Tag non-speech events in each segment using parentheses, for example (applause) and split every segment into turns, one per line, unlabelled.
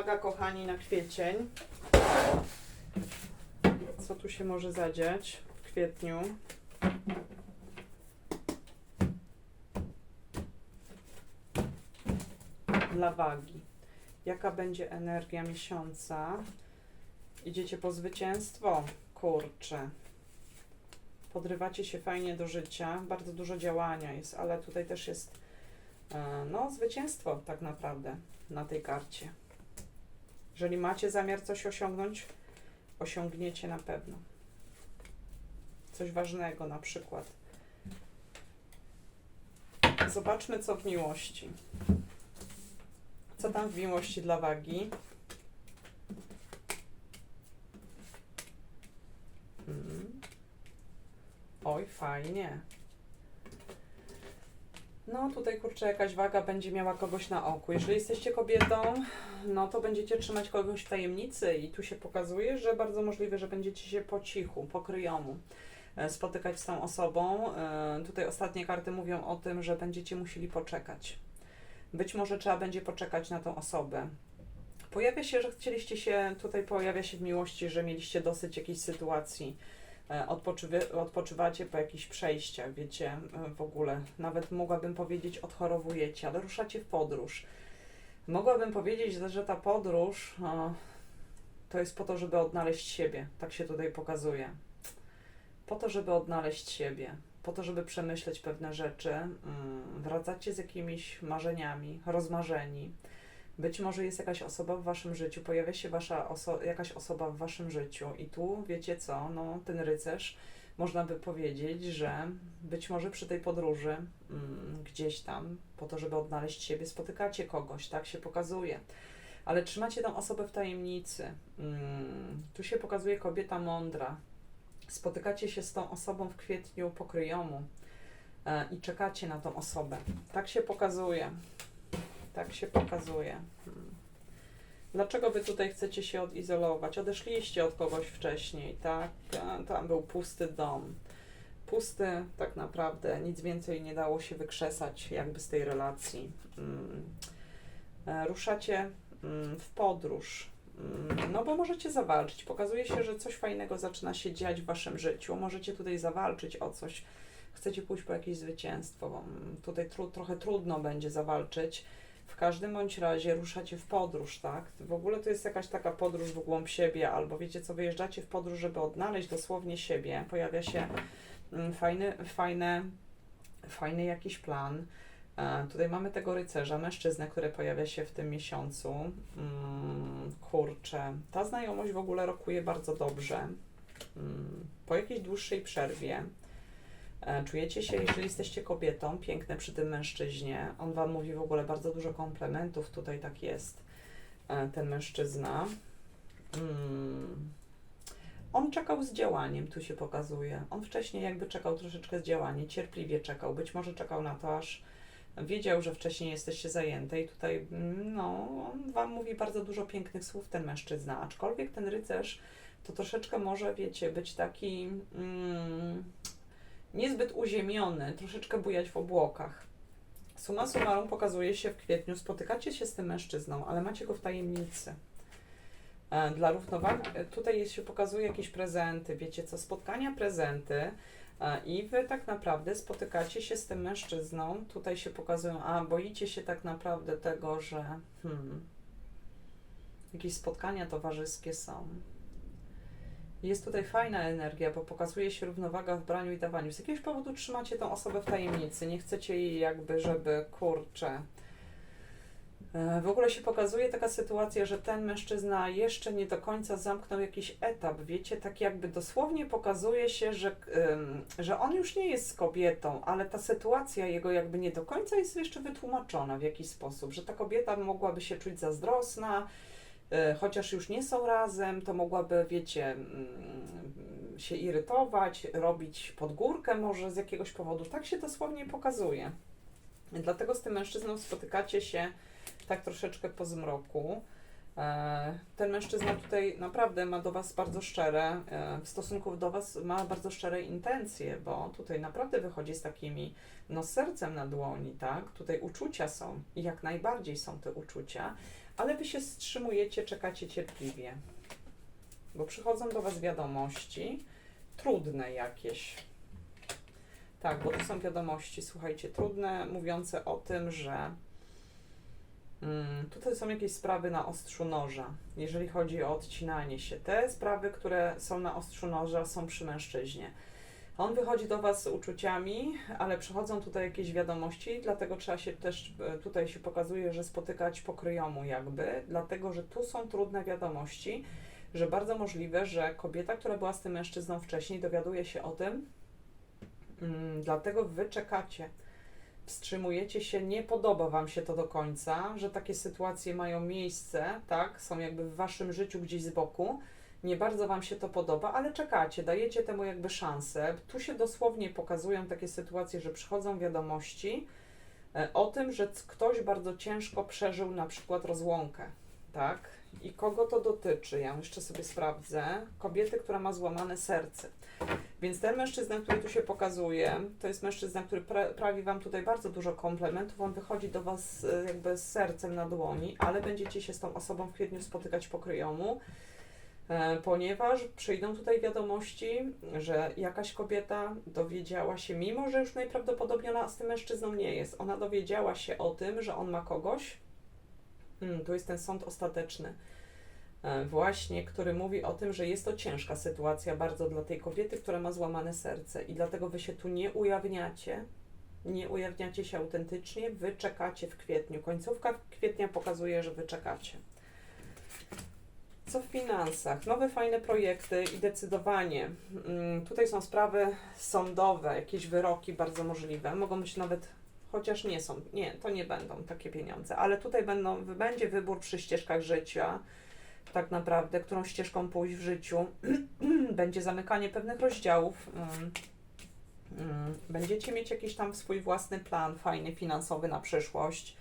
waga, kochani, na kwiecień. Co tu się może zadziać w kwietniu? Dla wagi. Jaka będzie energia miesiąca? Idziecie po zwycięstwo? Kurczę. Podrywacie się fajnie do życia. Bardzo dużo działania jest, ale tutaj też jest e, no, zwycięstwo tak naprawdę na tej karcie. Jeżeli macie zamiar coś osiągnąć, osiągniecie na pewno. Coś ważnego na przykład. Zobaczmy, co w miłości. Co tam w miłości dla wagi? Mm. Oj, fajnie. No tutaj kurczę, jakaś waga będzie miała kogoś na oku. Jeżeli jesteście kobietą, no to będziecie trzymać kogoś w tajemnicy i tu się pokazuje, że bardzo możliwe, że będziecie się po cichu, po kryjomu e, spotykać z tą osobą. E, Tutaj ostatnie karty mówią o tym, że będziecie musieli poczekać. Być może trzeba będzie poczekać na tą osobę. Pojawia się, że chcieliście się, tutaj pojawia się w miłości, że mieliście dosyć jakiejś sytuacji, odpoczywy, odpoczywacie po jakichś przejściach, wiecie, e, w ogóle. Nawet mogłabym powiedzieć, odchorowujecie, ale ruszacie w podróż. Mogłabym powiedzieć, że- ta podróż e, to jest po to, żeby odnaleźć siebie. Tak się tutaj pokazuje. Po to, żeby odnaleźć siebie, po to, żeby przemyśleć pewne rzeczy. Mm, Wracacie z jakimiś marzeniami, rozmarzeni. Być może jest jakaś osoba w waszym życiu, pojawia się wasza oso- jakaś osoba w waszym życiu i tu wiecie co, no ten rycerz, można by powiedzieć, że być może przy tej podróży mm, gdzieś tam, po to, żeby odnaleźć siebie, spotykacie kogoś, tak się pokazuje. Ale trzymacie tą osobę w tajemnicy. Mm, tu się pokazuje kobieta mądra. Spotykacie się z tą osobą w kwietniu po kryjomu e, i czekacie na tą osobę. Tak się pokazuje. Tak się pokazuje. Hmm. Dlaczego wy tutaj chcecie się odizolować? Odeszliście od kogoś wcześniej, tak? Tam był pusty dom. Pusty, tak naprawdę, nic więcej nie dało się wykrzesać jakby z tej relacji. Mm. E, Ruszacie mm, w podróż. No bo możecie zawalczyć. Pokazuje się, że coś fajnego zaczyna się dziać w waszym życiu. Możecie tutaj zawalczyć o coś. Chcecie pójść po jakieś zwycięstwo. Tutaj tru, trochę trudno będzie zawalczyć. W każdym bądź razie ruszacie w podróż, tak? W ogóle to jest jakaś taka podróż w głąb siebie, albo wiecie co, wyjeżdżacie w podróż, żeby odnaleźć dosłownie siebie. Pojawia się mm, fajny, fajne, fajny jakiś plan. E, Tutaj mamy tego rycerza, mężczyznę, który pojawia się w tym miesiącu. Mm, kurczę, ta znajomość w ogóle rokuje bardzo dobrze. Mm, po jakiejś dłuższej przerwie czujecie się, jeżeli jesteście kobietą, piękne przy tym mężczyźnie. On Wam mówi w ogóle bardzo dużo komplementów, tutaj tak jest e, ten mężczyzna. Mm. On czekał z działaniem, tu się pokazuje. On wcześniej jakby czekał troszeczkę z działaniem, cierpliwie czekał. Być może czekał na to, aż wiedział, że wcześniej jesteście zajęte i tutaj, mm, no, on Wam mówi bardzo dużo pięknych słów, ten mężczyzna. Aczkolwiek ten rycerz to troszeczkę może, wiecie, być taki mm, niezbyt uziemiony, troszeczkę bujać w obłokach. Suma summarum pokazuje się w kwietniu, spotykacie się z tym mężczyzną, ale macie go w tajemnicy. E, Dla równowagi, e, tutaj jest, się pokazuje jakieś prezenty, wiecie co, spotkania, prezenty e, i wy tak naprawdę spotykacie się z tym mężczyzną, tutaj się pokazują, a boicie się tak naprawdę tego, że hmm, jakieś spotkania towarzyskie są. Jest tutaj fajna energia, bo pokazuje się równowaga w braniu i dawaniu. Z jakiegoś powodu trzymacie tą osobę w tajemnicy, nie chcecie jej jakby, żeby kurczę. E, W ogóle się pokazuje taka sytuacja, że ten mężczyzna jeszcze nie do końca zamknął jakiś etap, wiecie, tak jakby dosłownie pokazuje się, że, że on już nie jest z kobietą, ale ta sytuacja jego jakby nie do końca jest jeszcze wytłumaczona w jakiś sposób, że ta kobieta mogłaby się czuć zazdrosna, chociaż już nie są razem, to mogłaby, wiecie, mm, się irytować, robić podgórkę może z jakiegoś powodu. Tak się dosłownie pokazuje. Dlatego z tym mężczyzną spotykacie się tak troszeczkę po zmroku. E, Ten mężczyzna tutaj naprawdę ma do Was bardzo szczere, e, w stosunku do Was ma bardzo szczere intencje, bo tutaj naprawdę wychodzi z takimi, no sercem na dłoni, tak? Tutaj uczucia są i jak najbardziej są te uczucia, ale wy się wstrzymujecie, czekacie cierpliwie. Bo przychodzą do was wiadomości, trudne jakieś. Tak, bo to są wiadomości, słuchajcie, trudne, mówiące o tym, że mm, tutaj są jakieś sprawy na ostrzu noża, jeżeli chodzi o odcinanie się. Te sprawy, które są na ostrzu noża, są przy mężczyźnie. On wychodzi do Was z uczuciami, ale przychodzą tutaj jakieś wiadomości, dlatego trzeba się też, e, tutaj się pokazuje, że spotykać po kryjomu jakby, dlatego że tu są trudne wiadomości, że bardzo możliwe, że kobieta, która była z tym mężczyzną wcześniej, dowiaduje się o tym, mm, dlatego Wy czekacie, wstrzymujecie się, nie podoba Wam się to do końca, że takie sytuacje mają miejsce, tak, są jakby w Waszym życiu gdzieś z boku, nie bardzo Wam się to podoba, ale czekacie, dajecie temu jakby szansę. Tu się dosłownie pokazują takie sytuacje, że przychodzą wiadomości e, o tym, że ktoś bardzo ciężko przeżył na przykład rozłąkę, tak? I kogo to dotyczy? Ja jeszcze sobie sprawdzę. Kobiety, która ma złamane serce. Więc ten mężczyzna, który tu się pokazuje, to jest mężczyzna, który pra- prawi Wam tutaj bardzo dużo komplementów. On wychodzi do Was e, jakby z sercem na dłoni, ale będziecie się z tą osobą w kwietniu spotykać po kryjomu. E, ponieważ przyjdą tutaj wiadomości, że jakaś kobieta dowiedziała się, mimo że już najprawdopodobniej ona z tym mężczyzną nie jest, ona dowiedziała się o tym, że on ma kogoś. Hmm, tu jest ten sąd ostateczny, właśnie, który mówi o tym, że jest to ciężka sytuacja bardzo dla tej kobiety, która ma złamane serce i dlatego wy się tu nie ujawniacie. Nie ujawniacie się autentycznie, wy czekacie w kwietniu. Końcówka kwietnia pokazuje, że wy czekacie. Co w finansach? Nowe fajne projekty i decydowanie. Mm, Tutaj są sprawy sądowe, jakieś wyroki bardzo możliwe. Mogą być nawet, chociaż nie są, nie, to nie będą takie pieniądze, ale tutaj będą, będzie wybór przy ścieżkach życia, tak naprawdę, którą ścieżką pójść w życiu. (clears throat) będzie zamykanie pewnych rozdziałów. mm, mm, Będziecie mieć jakiś tam swój własny plan fajny, finansowy na przyszłość.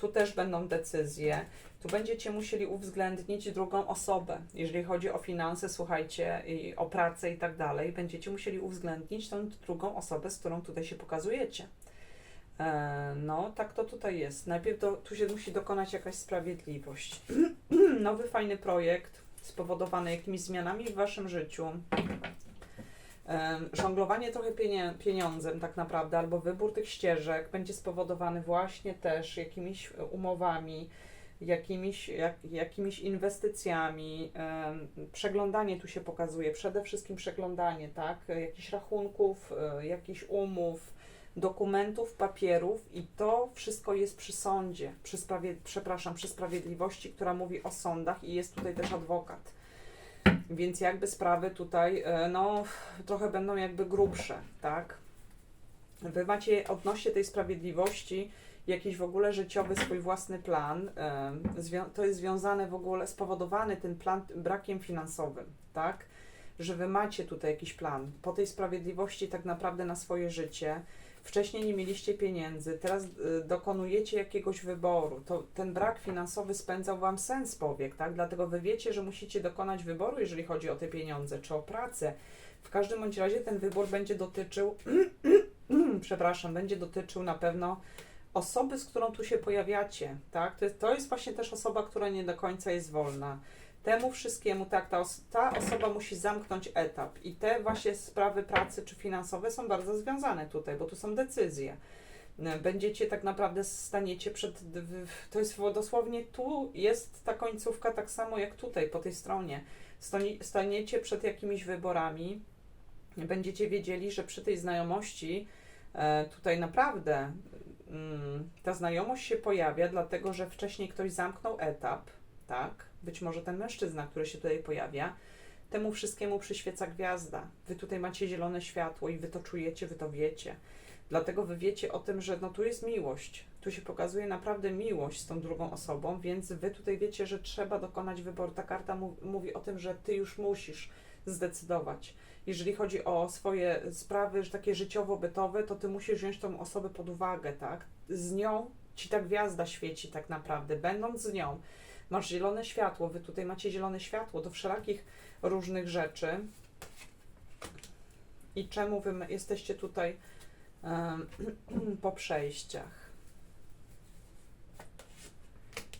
Tu też będą decyzje. Tu będziecie musieli uwzględnić drugą osobę. Jeżeli chodzi o finanse, słuchajcie, i o pracę i tak dalej, będziecie musieli uwzględnić tą drugą osobę, z którą tutaj się pokazujecie. E, no, tak to tutaj jest. Najpierw do, tu się musi dokonać jakaś sprawiedliwość. (clears throat) Nowy, fajny projekt spowodowany jakimiś zmianami w waszym życiu. Żonglowanie trochę pieniądzem tak naprawdę, albo wybór tych ścieżek będzie spowodowany właśnie też jakimiś e, umowami, jakimiś, jak, jakimiś inwestycjami. Przeglądanie tu się pokazuje, przede wszystkim przeglądanie, tak? E, Jakichś rachunków, e, jakichś umów, dokumentów, papierów i to wszystko jest przy sądzie, przy sprawie, przepraszam, przy sprawiedliwości, która mówi o sądach i jest tutaj też adwokat. Więc jakby sprawy tutaj, e, no, trochę będą jakby grubsze, tak? Wy macie odnośnie tej sprawiedliwości jakiś w ogóle życiowy swój własny plan. e, To jest związane w ogóle, spowodowany ten plan brakiem finansowym, tak? Że wy macie tutaj jakiś plan. Po tej sprawiedliwości tak naprawdę na swoje życie. Wcześniej nie mieliście pieniędzy, teraz y, dokonujecie jakiegoś wyboru. To ten brak finansowy spędzał wam sens powiek, tak? Dlatego wy wiecie, że musicie dokonać wyboru, jeżeli chodzi o te pieniądze czy o pracę. W każdym bądź razie ten wybór będzie dotyczył, (clears throat) przepraszam, będzie dotyczył na pewno osoby, z którą tu się pojawiacie, tak? To jest, to jest właśnie też osoba, która nie do końca jest wolna. Temu wszystkiemu, tak, ta, os- ta osoba musi zamknąć etap i te właśnie sprawy pracy czy finansowe są bardzo związane tutaj, bo tu są decyzje. Będziecie tak naprawdę staniecie przed, to jest dosłownie tu jest ta końcówka tak samo jak tutaj po tej stronie. Staniecie przed jakimiś wyborami, będziecie wiedzieli, że przy tej znajomości e, tutaj naprawdę mm, ta znajomość się pojawia, dlatego że wcześniej ktoś zamknął etap, tak? Być może ten mężczyzna, który się tutaj pojawia, temu wszystkiemu przyświeca gwiazda. Wy tutaj macie zielone światło i wy to czujecie, wy to wiecie. Dlatego wy wiecie o tym, że no tu jest miłość. Tu się pokazuje naprawdę miłość z tą drugą osobą, więc wy tutaj wiecie, że trzeba dokonać wyboru. Ta karta mówi o tym, że ty już musisz zdecydować. Jeżeli chodzi o swoje sprawy że takie życiowo-bytowe, to ty musisz wziąć tą osobę pod uwagę, tak? Z nią ci ta gwiazda świeci tak naprawdę, będąc z nią. Masz zielone światło, wy tutaj macie zielone światło do wszelakich różnych rzeczy. I czemu wy jesteście tutaj (clears throat) po przejściach?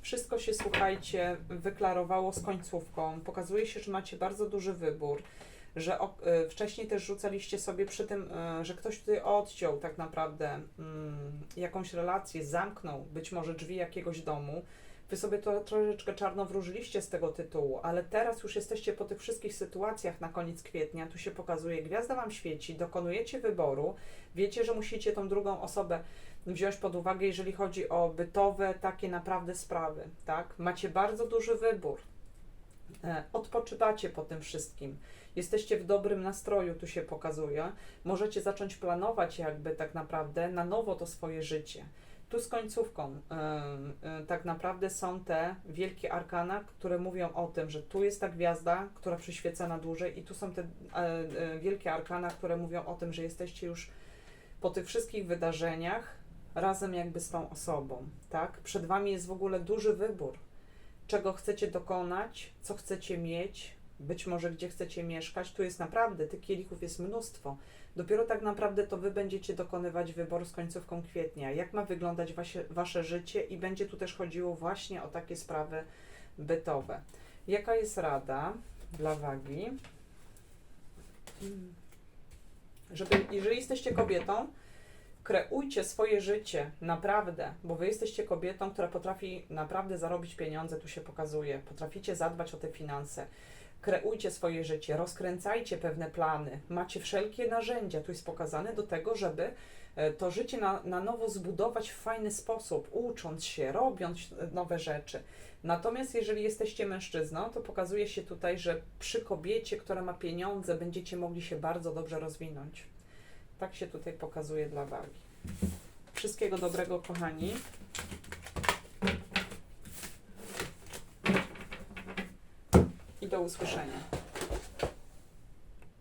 Wszystko się, słuchajcie, wyklarowało z końcówką. Pokazuje się, że macie bardzo duży wybór, że o, y, wcześniej też rzucaliście sobie przy tym, y, że ktoś tutaj odciął tak naprawdę mm, jakąś relację, zamknął być może drzwi jakiegoś domu. Wy sobie to troszeczkę czarno wróżyliście z tego tytułu, ale teraz już jesteście po tych wszystkich sytuacjach na koniec kwietnia. Tu się pokazuje, gwiazda Wam świeci, dokonujecie wyboru, wiecie, że musicie tą drugą osobę wziąć pod uwagę, jeżeli chodzi o bytowe, takie naprawdę sprawy, tak? Macie bardzo duży wybór. E, Odpoczywacie po tym wszystkim. Jesteście w dobrym nastroju, tu się pokazuje. Możecie zacząć planować jakby tak naprawdę na nowo to swoje życie. Tu z końcówką tak naprawdę są te wielkie arkana, które mówią o tym, że tu jest ta gwiazda, która przyświeca na dłużej i tu są te e, e, wielkie arkana, które mówią o tym, że jesteście już po tych wszystkich wydarzeniach razem jakby z tą osobą, tak? Przed Wami jest w ogóle duży wybór, czego chcecie dokonać, co chcecie mieć, być może gdzie chcecie mieszkać. Tu jest naprawdę, tych kielichów jest mnóstwo. Dopiero tak naprawdę to Wy będziecie dokonywać wyboru z końcówką kwietnia, jak ma wyglądać wasze, wasze życie i będzie tu też chodziło właśnie o takie sprawy bytowe. Jaka jest rada dla wagi? Żeby, jeżeli jesteście kobietą, kreujcie swoje życie naprawdę, bo wy jesteście kobietą, która potrafi naprawdę zarobić pieniądze, tu się pokazuje, potraficie zadbać o te finanse. Kreujcie swoje życie, rozkręcajcie pewne plany, macie wszelkie narzędzia, tu jest pokazane do tego, żeby e, to życie na, na nowo zbudować w fajny sposób, ucząc się, robiąc nowe rzeczy. Natomiast jeżeli jesteście mężczyzną, to pokazuje się tutaj, że przy kobiecie, która ma pieniądze, będziecie mogli się bardzo dobrze rozwinąć. Tak się tutaj pokazuje dla wagi. Wszystkiego dobrego, kochani. Do usłyszenia.